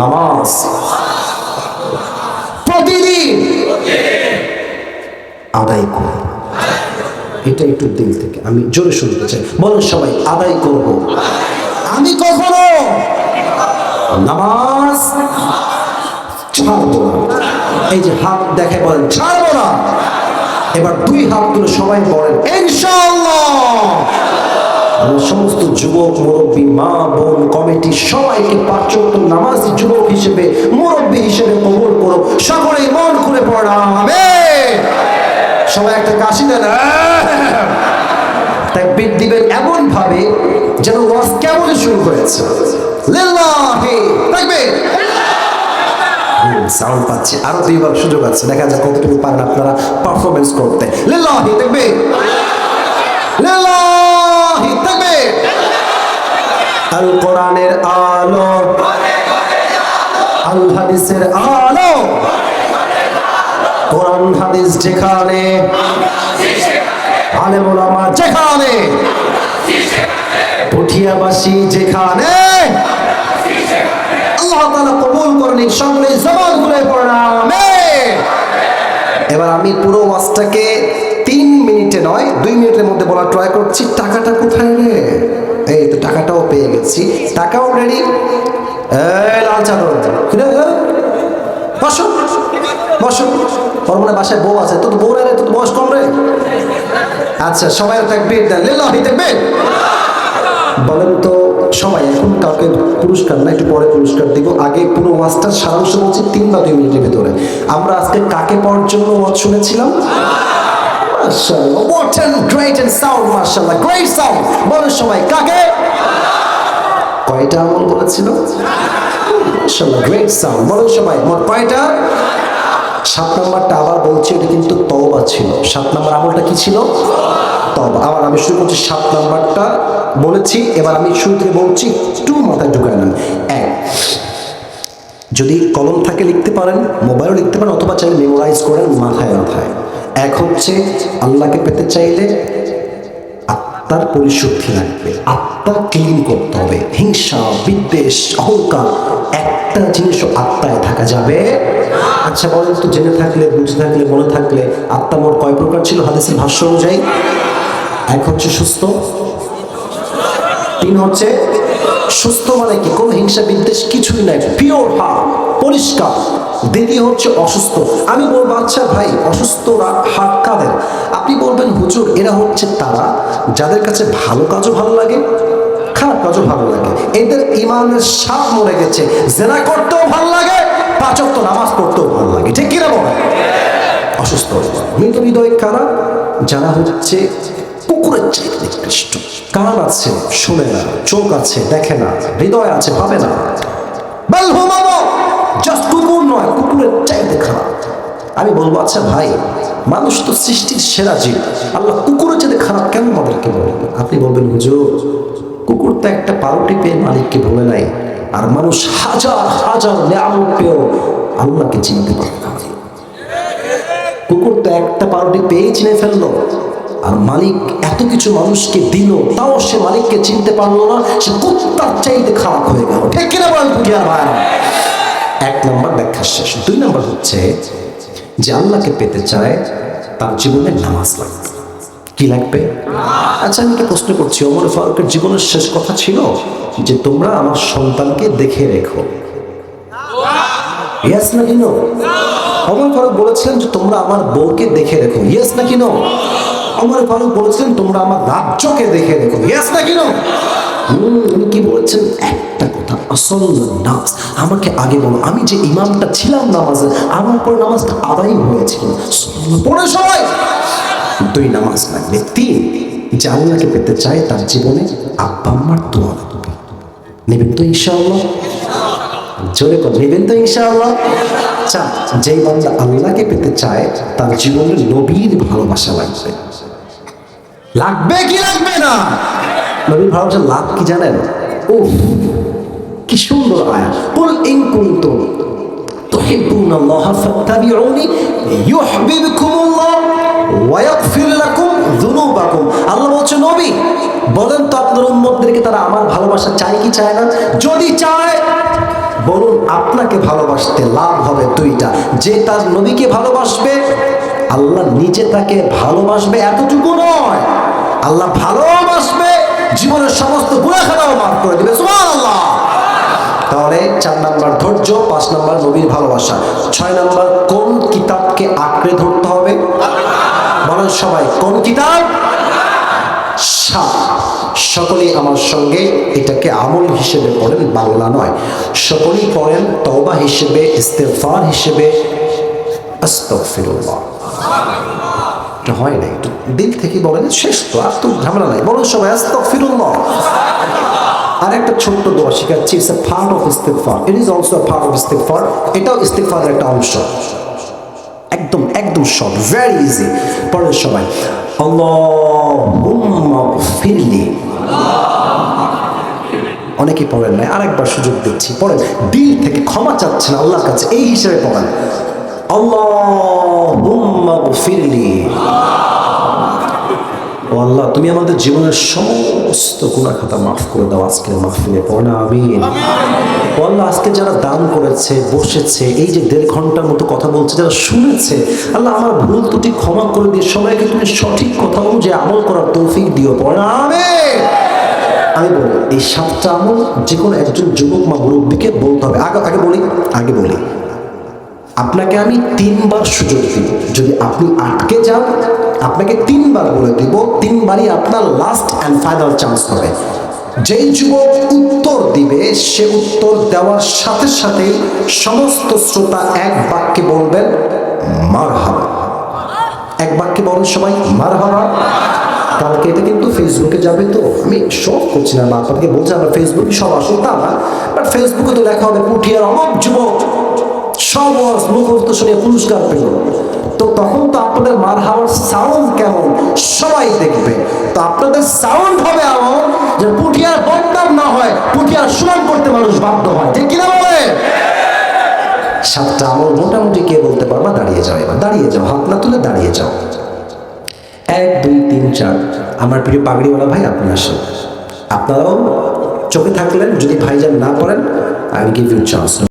নামাজ। প্রতিদিন আদায় করো এটা একটু দিল থেকে, আমি জোরে শুনতে চাই। বলেন সবাই, আদায় করব। আমি কখনো নামাজ ছাড়বো না। এই যে হাত দেখে বলেন, ছাড়বো না। এবার দুই হাত তুলে সবাই বলেন, ইনশাআল্লাহ। আমি সমস্ত যুবক, মুরব্বী, মা, বোন, কমিটি সবাইকে পাঁচক্ত নামাজ যুবক হিসেবে, মুরব্বী হিসেবে কবুল করো। সকলেই মন খুলে পড়াবে সবাই একটা কাশি দেন তাই বিট দিবেন এমন ভাবে যেন ওয়াজ কেমন শুরু হয়েছে। লিল্লাহি, তাকবীর। সাউন্ড পাচ্ছি। আরও দুইবার সুযোগ আছে। দেখা যাক কতটুকু পারেন আপনারা পারফরমেন্স করতে। লিল্লাহি, তাকবীর। লিল্লাহি। তাকবীর আল কোরআনের আলো। আল হাদিসের আলো। কোরআন হাদিস যেখানে। আলেম যেখানে। পুঠিয়াবাসী যেখানে। আল্লাহ তাআলা কবুল করেন সকলে জবান খুলে পড়ামে এবার আমি পুরো ওয়াজটাকে নয়, দুই মিনিটের মধ্যে বলা ট্রাই করছি, টাকাটা কোথায় রে? এই তো টাকাটাও পেয়ে গেছি। টাকাও রেডি লাল চাদর। কিরে বসো। বসো। মনে বাসায় বউ আছে। তোর বউ রে, তোর বয়স কম রে। আচ্ছা সবাই লিল্লাহি তাকবীর বলেন তো, সবাই, এখন কাউকে পুরস্কার না, একটু পরে পুরস্কার দিব। আগে পুরো ওয়াজটার সারাংশ বলছি তিন বা দুই মিনিটের ভিতরে। আমরা আজকে কাকে পাওয়ার জন্য ওয়াজ শুনেছিলাম? মাশাআল্লাহ। What a great and sound মাশাআল্লাহ। Great sound বলেন সবাই, কাকে? কয়টা আমল বলেছিল? মাশাআল্লাহ গ্রেট সাউন্ড বলেন সবাই, মোট কয়টা? সাত নাম্বারটা আবার বলছি, এটা কিন্তু তওবা ছিল। সাত নাম্বার আমলটা কি ছিল? তওবা। আবার আমি শুরু করছি সাত নাম্বারটা। বলেছি, এবার আমি শুরু থেকে বলছি, একটু মাথায় ঢুকায় নেন। এক, যদি কলম থাকে লিখতে পারেন, মোবাইলও লিখতে পারেন, অথবা চাইলে মেমোরাইজ করেন মাথায় মাথায়। এক হচ্ছে আল্লাহকে পেতে চাইলে আত্মার পরিশুদ্ধি লাগবে। আত্মা ক্লিন করতে হবে। হিংসা, বিদ্বেষ, অহংকার, একটা জিনিসও আত্মায় থাকা যাবে আচ্ছা বলেন তো, জেনে থাকলে, বুঝে থাকলে, মনে থাকলে আত্মা মোট কয় প্রকার ছিল? হাদিসের ভাষ্য অনুযায়ী এক হচ্ছে সুস্থ, তিন হচ্ছে সুস্থ মানে কি? কোনো হিংসা, বিদ্বেষ কিছুই নাই। পিওর হার্ট পরিষ্কার। দ্বিতীয় হচ্ছে অসুস্থ। আমি বলব আচ্ছা ভাই অসুস্থ হাট কাদের আপনি বলবেন, হুজুর, এরা হচ্ছে তারা, যাদের কাছে ভালো কাজও ভালো লাগে, খারাপ কাজও ভালো লাগে। এদের ইমানের সাপ মরে গেছে। জেনা করতেও ভালো লাগে পাচক তো নামাজ পড়তেও ভালো লাগে। ঠিক কিনা বলে অসুস্থ মৃত হৃদয় কারা? যারা হচ্ছে কুকুরের চাইতে নিকৃষ্ট। কান আছে, শুনে না, চোখ আছে, দেখে না, হৃদয় আছে, ভাবে না। জাস্ট কুকুর নয় আমি বলব আচ্ছা ভাই মানুষ তো সৃষ্টির সেরা জীব। আল্লাহ কুকুরের চাইতে খারাপ কেন আমাদেরকে বলবেন আপনি বলবেন হুজুর কুকুর তো একটা পাউটি পেয়ে মালিককে বলে নাই। আর মানুষ হাজার হাজার নিয়ামত পেয়েও আল্লাহকে চিনতে পারে না কুকুর তো একটা পাউরুটি পেয়ে চিনে ফেলল। আর মালিক এত কিছু মানুষকে দিল তাও সে মালিককে চিনতে পারল না। সে কুত্তার চাইতে খারাপ হয়ে গেল। ঠিক কিনা ভাইরা এক নম্বর ব্যাখ্যা শেষ। দুই নম্বর হচ্ছে যে আল্লাহকে পেতে চায় তার জীবনে নামাজ লাগবে। কি লাগবে? আচ্ছা আমি একটা প্রশ্ন করছি অমর ফারুকের জীবনের শেষ কথা ছিল যে তোমরা আমার সন্তানকে দেখে রেখো? ইয়েস না কি নো অমর ফারুক বলেছিলেন যে তোমরা আমার বউকে দেখে রেখো। ইয়েস না কি নো অমর ফারুক বলেছিলেন তোমরা আমার রাজ্যকে দেখে রেখো। ইয়েস না কি নো হুম, উনি কি বলেছেন? নামাজ। আমাকে আগে বলো, আমি যে ইমামটা ছিলাম নামাজে, আমার পর নামাজটা আদায় হয়েছিল। পড়ে সবাই। দুই নামাজ লাগবে। তিন, যে আল্লাহকে পেতে চায় তার জীবনে আব্বা আম্মার দোয়া লাগবে। নেবেন তো ইনশাআল্লাহ? জোরে কর নেবেন তো ইনশাআল্লাহ? চা যেই বান্দা আল্লাহকে পেতে চায় তার জীবনে নবীর ভালোবাসা লাগবে। লাগবে কি লাগবে না? নবীর ভালোবাসা লাভ কি জানেন? ও কি সুন্দর কুল ইন কুনতুম আল্লাহ বলছে, নবী, বলেন তো আপনার উম্মতদেরকে তারা আমার ভালোবাসা কি চায় না? যদি চায়, বলুন আপনাকে ভালোবাসতে লাভ হবে দুইটা। যে তার নবীকে ভালোবাসবে, আল্লাহ নিজে তাকে ভালোবাসবে এতটুকু নয়। আল্লাহ ভালোবাসবে, জীবনের সমস্ত গুণাখানাও মাফ করে দিবে। চার নাম্বার ধৈর্য, পাঁচ নাম্বার নবীর ভালোবাসা। ছয় নাম্বার, কোন কিতাবকে আঁকড়ে ধরতে হবে? বলেন সবাই, কোন কিতাব? সাত সকলেই আমার সঙ্গে এটাকে আমল হিসেবে পড়েন, বাংলা নয়। সকলেই পড়েন তওবা হিসেবে ইস্তেফার হিসেবে। হয় না, একটু দিল থেকে বলেন, শেষ তো, আর তো ঝামেলা নাই। বলুন সবাই, আস্তাগফিরুল্লাহ। আর একটা ছোট্ট দোয়া শিখাচ্ছি ইটস এ পার্ট অফ ইস্তেগফার। It is also part of ইস্তেগফার। এটাও ইস্তেগফারের একটা অংশ। একদম একদম শর্ট ভেরি ইজি সবাই। আল্লাহুম্মা ফিরলি অনেকেই পড়েন নাই, আরেকবার সুযোগ দিচ্ছি। পড়েন, দিল থেকে ক্ষমা চাচ্ছেন আল্লাহর কাছে, এই হিসেবে পড়েন। আল্লাহুম্মা ফিরলি আল্লাহ তুমি আমাদের জীবনের সমস্ত গুণা খাতা মাফ করে দাও আজকের মাহফিলে। পড়া আমি আল্লাহ আজকে যারা দান করেছে বসেছে এই যে দেড় ঘণ্টার মতো কথা বলছে যারা শুনেছে আল্লাহ আমার ভুল ত্রুটি ক্ষমা করে দিয়ে সবাইকে তুমি সঠিক কথা অনুযায়ী আমল করার তৌফিক দিও। পড়া আমি আমি বলি এই সাতটা আমল যে কোনো একজন যুবক বা মুরব্বীকে বলতে হবে। আগে আগে বলি আগে বলি। আপনাকে আমি তিনবার সুযোগ দিব। যদি আপনি আটকে যান, আপনাকে তিনবার বলে দিব, তিনবারই আপনার লাস্ট অ্যান্ড ফাইনাল চান্স হবে। যেই যুবক উত্তর দিবে, সে উত্তর দেওয়ার সাথে সাথে সমস্ত শ্রোতা এক বাক্যে বলবেন মার হাবা এক বাক্যে বলেন সবাই মার হাবা কালকে এটা কিন্তু ফেসবুকে যাবে তো, আমি সব করছি না আপনাকে বলছি আমরা ফেসবুকে সব আসুন তা না বাট ফেসবুকে তো লেখা হবে, পুঠিয়ার অমক যুবক। সব ওয়াজ মুখস্থ শুনে পুরস্কার পেল। তো তখন তো আপনাদের মার হাওয়ার সাউন্ড কেমন? সবাই দেখবে। তো আপনাদের সাউন্ড হবে এমন যে পুঠিয়ার বদনাম না হয়, পুঠিয়ার সুনাম করতে মানুষ বাধ্য হয়। ঠিক কিনা বলে? সাতটা আমল মোটামুটি কে বলতে পারবা? দাঁড়িয়ে যাও এবার। দাঁড়িয়ে যাও, হাত না তুলে দাঁড়িয়ে যাও। এক, দুই, তিন, চার। আমার প্রিয় পাগড়িওয়ালা ভাই, আপনি আসেন। আপনারাও চোখে থাকলেন, যদি ভাইজান না করেন আই গিভ ইউ চান্স